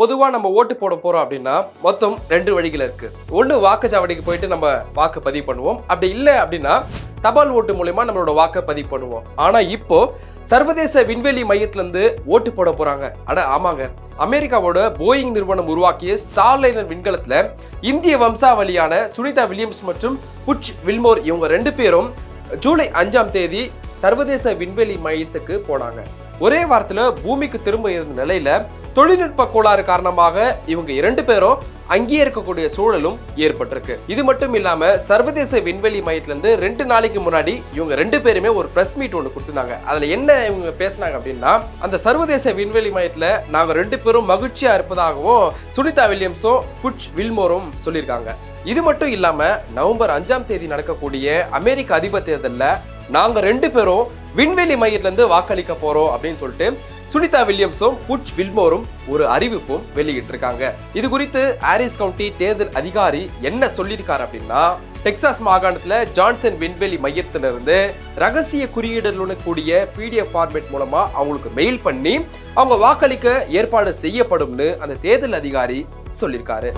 பொதுவாக நம்ம ஓட்டு போட போகிறோம் அப்படின்னா மொத்தம் ரெண்டு வழிகள் இருக்குது ஒன்று வாக்குச்சாவடிக்கு போயிட்டு நம்ம வாக்கு பதிவு பண்ணுவோம். அப்படி இல்லை அப்படின்னா தபால் ஓட்டு மூலயமா நம்மளோட வாக்கை பதிவு பண்ணுவோம். ஆனால் இப்போ சர்வதேச விண்வெளி மையத்திலேருந்து ஓட்டு போட போகிறாங்க அட ஆமாங்க. அமெரிக்காவோட போயிங் நிறுவனம் உருவாக்கிய ஸ்டார்லைனர் விண்கலத்தில் இந்திய வம்சாவளியான சுனிதா வில்லியம்ஸ் மற்றும் புட்ச் வில்மோர் இவங்க ரெண்டு பேரும் ஜூலை அஞ்சாம் தேதி சர்வதேச விண்வெளி மையத்துக்கு போனாங்க. ஒரே வாரத்தில் பூமிக்கு திரும்ப இருந்த நிலையில தொழில்நுட்ப கோளாறு காரணமாக இவங்க இரண்டு பேரும் அங்கேயே இருக்கக்கூடிய சூழலும் ஏற்பட்டிருக்கு. இது மட்டும் இல்லாம சர்வதேச விண்வெளி மையத்திலிருந்து ரெண்டு நாளைக்கு முன்னாடி இவங்க ரெண்டு பேருமே ஒரு பிரஸ் மீட் ஒன்று கொடுத்துருந்தாங்க. அதுல என்ன இவங்க பேசினாங்க அப்படின்னா அந்த சர்வதேச விண்வெளி மையத்துல நாங்க ரெண்டு பேரும் மகிழ்ச்சியா இருப்பதாகவும் சுனிதா வில்லியம்ஸும் புட்ச் வில்மோரும் சொல்லியிருக்காங்க. இது மட்டும் இல்லாம நவம்பர் அஞ்சாம் தேதி நடக்கக்கூடிய அமெரிக்க அதிபர் தேர்தலில் நாங்க ரெண்டு பேரும் விண்வெளி மையத்திலேருந்து வாக்களிக்க போறோம் அப்படின்னு சொல்லிட்டு சுனிதா வில்லியம்ஸும் புட்ச் வில்மோரும் ஒரு அறிவிப்பும் வெளியிட்டிருக்காங்க. இது குறித்து ஆரிஸ் கவுண்டி தேர்தல் அதிகாரி என்ன சொல்லியிருக்காரு அப்படின்னா டெக்சாஸ் மாகாணத்தில் ஜான்சன் விண்வெளி மையத்திலிருந்து ரகசிய குறியீடுகளுடன் கூடிய பிடிஎஃப் ஃபார்மேட் மூலமாக அவங்களுக்கு மெயில் பண்ணி அவங்க வாக்களிக்க ஏற்பாடு செய்யப்படும்னு அந்த தேர்தல் அதிகாரி சொல்லியிருக்காரு.